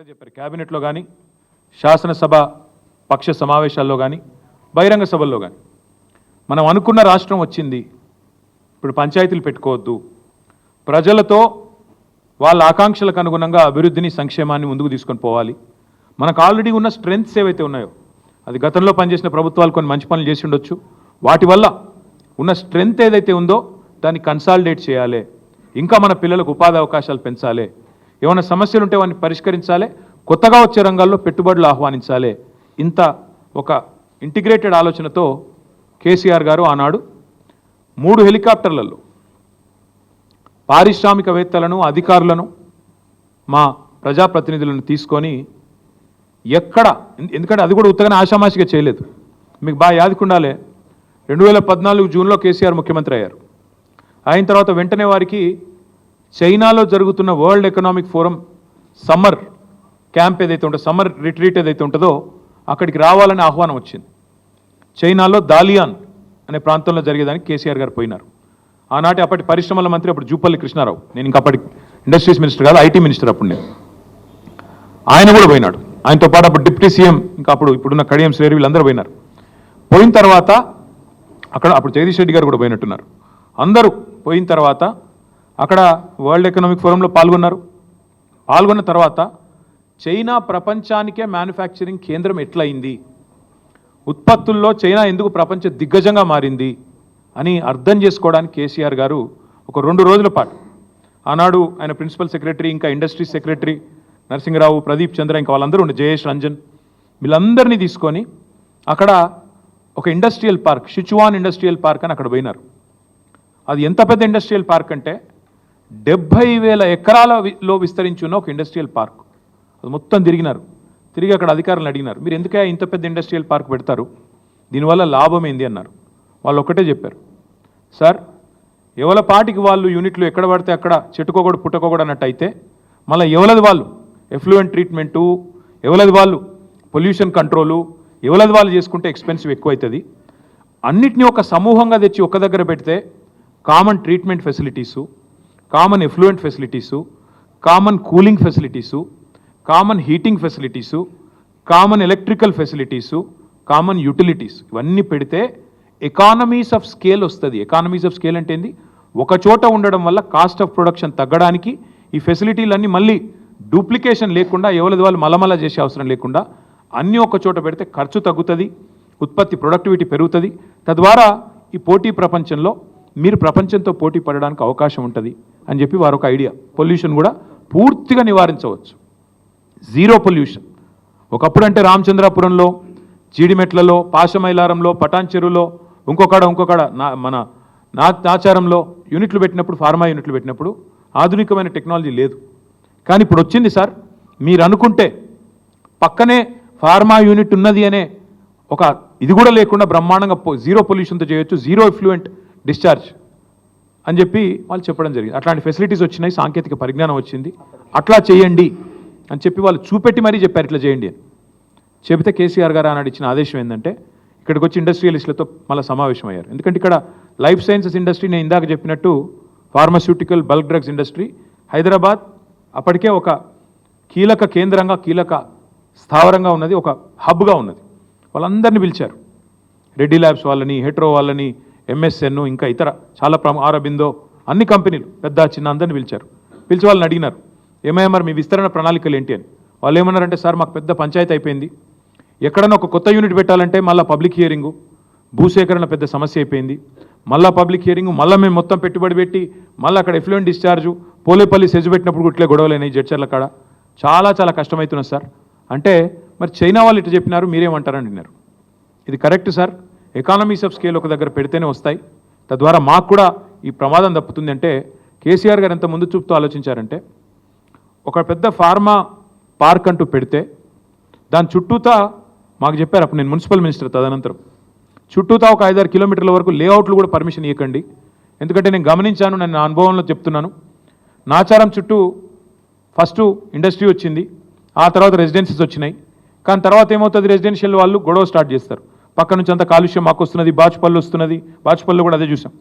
చెప్పారు. క్యాబినెట్లో కానీ శాసనసభ పక్ష సమావేశాల్లో కానీ బహిరంగ సభల్లో కానీ మనం అనుకున్న రాష్ట్రం వచ్చింది. ఇప్పుడు పంచాయతీలు పెట్టుకోవద్దు. ప్రజలతో వాళ్ళ ఆకాంక్షలకు అనుగుణంగా అభివృద్ధిని సంక్షేమాన్ని ముందుకు తీసుకొని పోవాలి. మనకు ఆల్రెడీ ఉన్న స్ట్రెంగ్త్స్ ఏవైతే ఉన్నాయో అది గతంలో పనిచేసిన ప్రభుత్వాలు కొన్ని మంచి పనులు చేసి ఉండొచ్చు. వాటి వల్ల ఉన్న స్ట్రెంగ్త్ ఏదైతే ఉందో దాన్ని కన్సాలిడేట్ చేయాలి. ఇంకా మన పిల్లలకు ఉపాధి అవకాశాలు పెంచాలి. ఏమైనా సమస్యలు ఉంటే వాటిని పరిష్కరించాలి కొత్తగా వచ్చే రంగాల్లో పెట్టుబడులు ఆహ్వానించాలి. ఇంత ఒక ఇంటిగ్రేటెడ్ ఆలోచనతో కేసీఆర్ గారు ఆనాడు మూడు హెలికాప్టర్లలో పారిశ్రామికవేత్తలను అధికారులను మా ప్రజాప్రతినిధులను తీసుకొని ఎక్కడ ఎందుకంటే అది కూడా ఉత్తగానే ఆషామాషిగా చేయలేదు. మీకు బాగా యాదుకుండాలే రెండు వేల పద్నాలుగు జూన్లో కేసీఆర్ ముఖ్యమంత్రి అయ్యారు. అయిన తర్వాత వెంటనే వారికి చైనాలో జరుగుతున్న world economic forum summer camp ఏదైతే ఉంటుందో సమ్మర్ రిట్రీట్ ఏదైతే ఉంటుందో అక్కడికి రావాలని ఆహ్వానం వచ్చింది. చైనాలో దాలియాన్ అనే ప్రాంతంలో జరిగేదానికి కేసీఆర్ గారు పోయినారు. ఆనాటి అప్పటి పరిశ్రమల మంత్రి అప్పుడు జూపల్లి కృష్ణారావు నేను ఇంకా అప్పటి ఇండస్ట్రీస్ మినిస్టర్ కాదు ఐటీ మినిస్టర్ అప్పుడు నేను. ఆయన కూడా పోయినాడు. ఆయనతో పాటు అప్పుడు డిప్యూటీ సీఎం ఇంకా అప్పుడు ఇప్పుడున్న కడియం శ్రేరి వీళ్ళందరూ పోయినారు. పోయిన తర్వాత అక్కడ అప్పుడు జగదీష్ రెడ్డి గారు కూడా పోయినట్టున్నారు. అందరూ పోయిన తర్వాత అక్కడ వరల్డ్ ఎకనామిక్ ఫోరంలో పాల్గొన్నారు. పాల్గొన్న తర్వాత చైనా ప్రపంచానికే మ్యానుఫ్యాక్చరింగ్ కేంద్రం ఎట్లయింది? ఉత్పత్తుల్లో చైనా ఎందుకు ప్రపంచ దిగ్గజంగా మారింది? అని అర్థం చేసుకోవడానికి కేసీఆర్ గారు ఒక రెండు రోజుల పాటు. ఆనాడు ఆయన ప్రిన్సిపల్ సెక్రటరీ ఇంకా ఇండస్ట్రీ సెక్రటరీ నరసింహరావు ప్రదీప్ చంద్ర ఇంకా వాళ్ళందరూ ఉండే జయేష్ రంజన్ వీళ్ళందరినీ తీసుకొని అక్కడ ఒక industrial park Sichuan industrial park అని అక్కడ పోయినారు. అది ఎంత పెద్ద ఇండస్ట్రియల్ పార్క్ అంటే డెబ్భై వేల ఎకరాలలో విస్తరించి ఉన్న ఒక ఇండస్ట్రియల్ పార్క్ అది మొత్తం తిరిగినారు. తిరిగి అక్కడ అధికారులను అడిగినారు. మీరు ఎందుకే ఇంత పెద్ద ఇండస్ట్రియల్ పార్క్ పెడతారు? దీనివల్ల లాభం ఏంది? అన్నారు. వాళ్ళు ఒక్కటే చెప్పారు. సార్ ఎవల పాటికి వాళ్ళు యూనిట్లు ఎక్కడ పడితే అక్కడ చెట్టుకోకూడదు పుట్టుకోకూడదు అన్నట్టు అయితే మళ్ళీ ఎవలది వాళ్ళు? ఎఫ్లూయెంట్ ట్రీట్మెంటు ఎవలది వాళ్ళు? పొల్యూషన్ కంట్రోలు ఎవలది వాళ్ళు చేసుకుంటే ఎక్స్పెన్సివ్ ఎక్కువ అవుతుంది అన్నిటినీ ఒక సమూహంగా తెచ్చి ఒక దగ్గర పెడితే common treatment facilities common effluent facilities common cooling facilities common heating facilities common electrical facilities common utilities ఇవన్నీ పెడితే ఎకానమీస్ ఆఫ్ స్కేల్ వస్తుంది. ఎకానమీస్ ఆఫ్ స్కేల్ అంటే ఏంది? ఒక చోట ఉండడం వల్ల కాస్ట్ ఆఫ్ ప్రొడక్షన్ తగ్గడానికి ఈ ఫెసిలిటీలన్నీ మళ్ళీ డూప్లికేషన్ లేకుండా ఎవరిది వాళ్ళు మలమల చేసే అవసరం లేకుండా అన్నీ ఒక చోట పెడితే ఖర్చు తగ్గుతుంది ఉత్పత్తి ప్రొడక్టివిటీ పెరుగుతుంది. తద్వారా ఈ పోటీ ప్రపంచంలో మీరు ప్రపంచంతో పోటీ పడడానికి అవకాశం ఉంటుంది అని చెప్పి వారు ఒక ఐడియా. పొల్యూషన్ కూడా పూర్తిగా నివారించవచ్చు. జీరో పొల్యూషన్ ఒకప్పుడు అంటే రామచంద్రాపురంలో జీడిమెట్లలో పాశమైలారంలో పటాన్ చెరువులో ఇంకొకడ ఇంకొకడ నా మన నా ఆచారంలో యూనిట్లు పెట్టినప్పుడు ఫార్మా యూనిట్లు పెట్టినప్పుడు ఆధునికమైన టెక్నాలజీ లేదు. కానీ ఇప్పుడు వచ్చింది సార్ మీరు అనుకుంటే పక్కనే ఫార్మా యూనిట్ ఉన్నది అనే ఒక ఇది కూడా లేకుండా బ్రహ్మాండంగా జీరో పొల్యూషన్తో చేయొచ్చు జీరో ఎఫ్లూయెంట్ డిశ్చార్జ్ అని చెప్పి వాళ్ళు చెప్పడం జరిగింది. అట్లాంటి ఫెసిలిటీస్ వచ్చినాయి సాంకేతిక పరిజ్ఞానం వచ్చింది. అట్లా చేయండి అని చెప్పి వాళ్ళు చూపెట్టి మరీ చెప్పారు ఇట్లా చేయండి అని. చెబితే కేసీఆర్ గారు ఆనాడు ఇచ్చిన ఆదేశం ఏంటంటే ఇక్కడికి వచ్చి ఇండస్ట్రియలిస్టులతో మళ్ళీ సమావేశం అయ్యారు ఎందుకంటే ఇక్కడ లైఫ్ సైన్సెస్ ఇండస్ట్రీ నేను ఇందాక చెప్పినట్టు pharmaceutical bulk drugs industry Hyderabad అప్పటికే ఒక కీలక కేంద్రంగా కీలక స్థావరంగా ఉన్నది ఒక హబ్గా ఉన్నది. వాళ్ళందరినీ పిలిచారు. రెడ్డి ల్యాబ్స్ వాళ్ళని హెట్రో వాళ్ళని ఎంఎస్ఎన్ ఇంకా ఇతర చాలా ప్రమ ఆరబిందో అన్ని కంపెనీలు పెద్ద చిన్న అందరిని పిలిచారు. పిలిచి వాళ్ళని అడిగినారు. ఏమయ్యా మరి మీ విస్తరణ ప్రణాళికలు ఏంటి అని. వాళ్ళు ఏమన్నారంటే సార్ మాకు పెద్ద పంచాయతీ అయిపోయింది. ఎక్కడైనా ఒక కొత్త యూనిట్ పెట్టాలంటే మళ్ళీ పబ్లిక్ హియరింగు భూసేకరణ పెద్ద సమస్య అయిపోయింది. మళ్ళీ పబ్లిక్ హియరింగ్ మళ్ళీ మేము మొత్తం పెట్టుబడి పెట్టి మళ్ళీ అక్కడ ఎఫ్లూయెంట్ డిశ్చార్జు పోలేపల్లి సెజ్ పెట్టినప్పుడు ఇట్లే గొడవలైనాయి జడ్చర్ల కాడ. చాలా చాలా కష్టమవుతున్నది సార్. అంటే మరి చైనా వాళ్ళు ఇట్లా చెప్పినారు మీరేమంటారని అడిగినారు. ఇది correct sir? Economies of scale ఒక దగ్గర పెడితేనే వస్తాయి. తద్వారా మాకు కూడా ఈ ప్రమాదం తప్పుతుంది అంటే కేసీఆర్ గారు ఎంత ముందు చూపుతూ ఆలోచించారంటే ఒక పెద్ద ఫార్మా పార్క్ అంటూ పెడితే దాని చుట్టూతా మాకు చెప్పారు అప్పుడు నేను మున్సిపల్ మినిస్టర్ తదనంతరం చుట్టూతా ఒక ఐదారు కిలోమీటర్ల వరకు లేఅవుట్లు కూడా పర్మిషన్ ఇవ్వకండి ఎందుకంటే నేను గమనించాను నేను నా అనుభవంలో చెప్తున్నాను. నాచారం చుట్టూ ఫస్ట్ ఇండస్ట్రీ వచ్చింది ఆ తర్వాత రెసిడెన్సీస్ వచ్చినాయి. కానీ తర్వాత ఏమవుతుంది? రెసిడెన్షియల్ వాళ్ళు గొడవ స్టార్ట్ చేస్తారు. పక్క నుంచి అంత కాలుష్యం మాకు వస్తున్నది బాచుపల్లి వస్తున్నది. బాచుపల్లి కూడా అదే చూసాం.